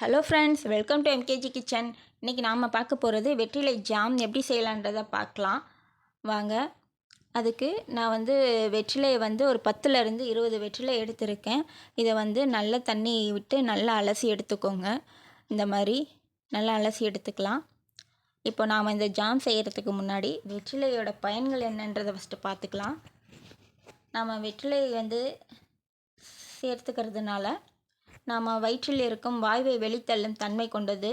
Hello friends welcome to MKG kitchen இன்றைக்கி நாம் பார்க்க போகிறது வெற்றிலை ஜாம் எப்படி செய்யலான்றதை பார்க்கலாம். வாங்க. அதுக்கு நான் வந்து வெற்றிலையை வந்து ஒரு பத்துலேருந்து இருபது வெற்றிலை எடுத்திருக்கேன். இதை வந்து நல்ல தண்ணி விட்டு நல்லா அலசி எடுத்துக்கோங்க. இந்த மாதிரி நல்லா அலசி எடுத்துக்கலாம். இப்போ நாம் இந்த ஜாம் செய்கிறதுக்கு முன்னாடி வெற்றிலையோட பயன்கள் என்னன்றதை ஃபஸ்ட்டு பார்த்துக்கலாம். நாம் வெற்றிலை வந்து சேர்த்துக்கிறதுனால நாம் வயிற்றில் இருக்கும் வாய்வை வெளித்தள்ளும் தன்மை கொண்டது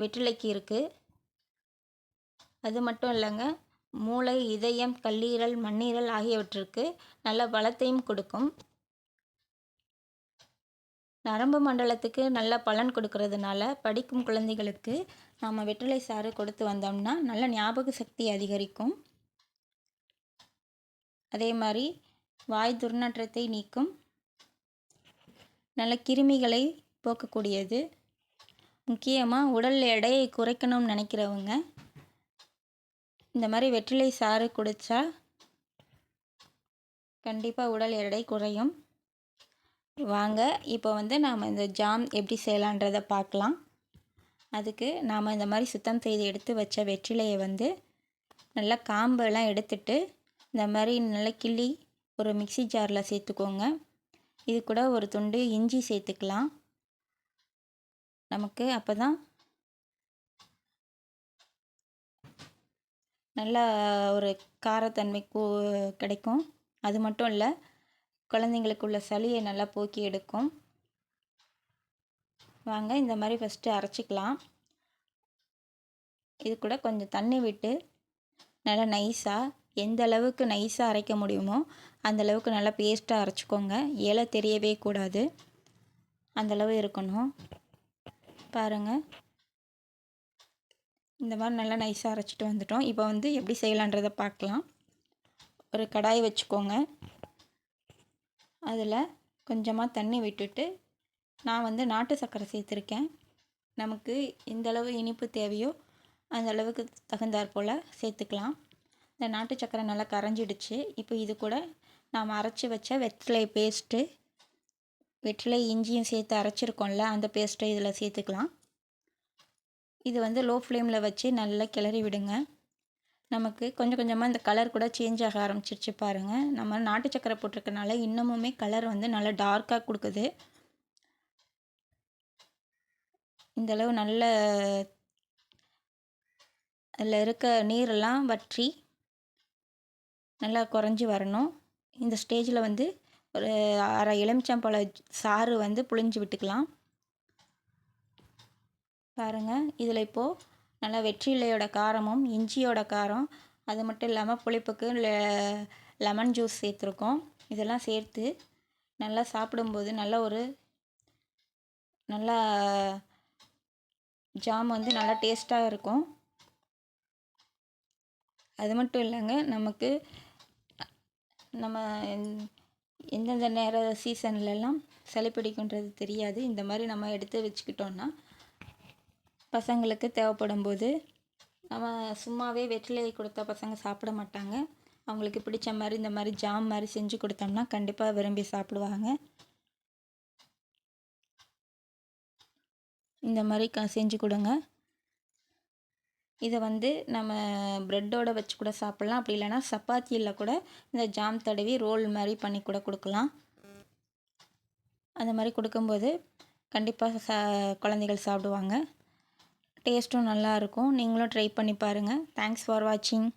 வெற்றிலைக்கு இருக்குது அது மட்டும் இல்லைங்க மூளை இதயம் கல்லீரல் மண்ணீரல் ஆகியவற்றிற்கு நல்ல பலத்தையும் கொடுக்கும். நரம்பு மண்டலத்துக்கு நல்ல பலன் கொடுக்கறதுனால படிக்கும் குழந்தைகளுக்கு நாம் வெற்றிலை சாறு கொடுத்து வந்தோம்னா நல்ல ஞாபக சக்தி அதிகரிக்கும். அதே மாதிரி வாய் துர்நாற்றத்தை நீக்கும். நல்ல கிருமிகளை போக்கக்கூடியது. முக்கியமாக உடல் எடையை குறைக்கணும்னு நினைக்கிறவங்க இந்த மாதிரி வெற்றிலை சாறு குடித்தா கண்டிப்பாக உடல் எடை குறையும். வாங்க இப்போ வந்து நாம் இந்த ஜாம் எப்படி செய்யலான்றதை பார்க்கலாம். அதுக்கு நாம் இந்த மாதிரி சுத்தம் செய்து எடுத்து வச்ச வெற்றிலையை வந்து நல்லா காம்பெல்லாம் எடுத்துட்டு இந்த மாதிரி நல்லா கிள்ளி ஒரு மிக்சி ஜாரில் சேர்த்துக்கோங்க. இது கூட ஒரு துண்டு இஞ்சி சேர்த்துக்கலாம். நமக்கு அப்போ தான் நல்லா ஒரு காரத்தன்மை கிடைக்கும். அது மட்டும் இல்லை குழந்தைங்களுக்கு உள்ள சளியை நல்லா போக்கி எடுக்கும். வாங்க இந்த மாதிரி ஃபஸ்ட்டு அரைச்சிக்கலாம். இது கூட கொஞ்சம் தண்ணி விட்டு நல்லா நைஸாக எந்த அளவுக்கு நைஸாக அரைக்க முடியுமோ அந்தளவுக்கு நல்லா பேஸ்ட்டாக அரைச்சிக்கோங்க. இலை தெரியவே கூடாது. அந்தளவு இருக்கணும். பாருங்கள் இந்த மாதிரி நல்லா நைஸாக அரைச்சிட்டு வந்துட்டோம். இப்போ வந்து எப்படி செய்யலான்றதை பார்க்கலாம். ஒரு கடாய் வச்சுக்கோங்க. அதில் கொஞ்சமாக தண்ணி விட்டுட்டு நான் வந்து நாட்டு சர்க்கரை சேர்த்துருக்கேன். நமக்கு எந்தளவு இனிப்பு தேவையோ அந்த அளவுக்கு தகுந்தாற் போல் சேர்த்துக்கலாம். இந்த நாட்டு சக்கரை நல்லா கரைஞ்சிடுச்சு. இப்போ இது கூட நாம் அரைச்சி வச்ச வெற்றிலை பேஸ்ட்டு வெற்றிலை இஞ்சியும் சேர்த்து அரைச்சிருக்கோம்ல அந்த பேஸ்ட்டை இதில் சேர்த்துக்கலாம். இது வந்து லோ ஃப்ளேமில் வச்சு நல்லா கிளறி விடுங்க. நமக்கு கொஞ்சம் கொஞ்சமாக இந்த கலர் கூட சேஞ்ச் ஆக ஆரம்பிச்சிருச்சு பாருங்கள் நம்ம நாட்டு சக்கரை போட்டிருக்கனால இன்னமுமே கலர் வந்து நல்லா டார்க்காக கொடுக்குது. இந்தளவு நல்ல அதில் இருக்க நீரெல்லாம் வற்றி நல்லா குறைஞ்சி வரணும். இந்த ஸ்டேஜில் வந்து ஒரு அரை எலுமிச்சம்பழ சாறு வந்து புழிஞ்சு விட்டுக்கலாம். பாருங்கள் இதில் இப்போது நல்லா வெற்றிலையோட காரமும் இஞ்சியோட காரம் அது மட்டும் இல்லாமல் புளிப்புக்கு லெமன் ஜூஸ் சேர்த்துருக்கோம். இதெல்லாம் சேர்த்து நல்லா சாப்பிடும்போது நல்ல ஒரு நல்லா ஜாம் வந்து நல்லா டேஸ்ட்டாக இருக்கும். அது மட்டும் இல்லைங்க நமக்கு நம்ம எந்தெந்த நேர சீசன்லலாம் சளி பிடிக்குன்றது தெரியாது. இந்த மாதிரி நம்ம எடுத்து வச்சுக்கிட்டோன்னா பசங்களுக்கு தேவைப்படும் போது நம்ம சும்மாவே வெற்றிலையை கொடுத்தா பசங்க சாப்பிட மாட்டாங்க. அவங்களுக்கு பிடிச்ச மாதிரி இந்த மாதிரி ஜாம் மாதிரி செஞ்சு கொடுத்தோம்னா கண்டிப்பாக விரும்பி சாப்பிடுவாங்க. இந்த மாதிரி க செஞ்சு கொடுங்க. இதை வந்து நம்ம ப்ரெட்டோடு வச்சு கூட சாப்பிட்லாம். அப்படி இல்லைனா சப்பாத்தியில் கூட இந்த ஜாம் தடவி ரோல் மாதிரி பண்ணி கூட கொடுக்கலாம். அந்த மாதிரி கொடுக்கும்போது கண்டிப்பாக சா குழந்தைகள் சாப்பிடுவாங்க. டேஸ்ட்டும் நல்லாயிருக்கும் நீங்களும் ட்ரை பண்ணி பாருங்கள் தேங்க்ஸ் ஃபார் வாட்சிங்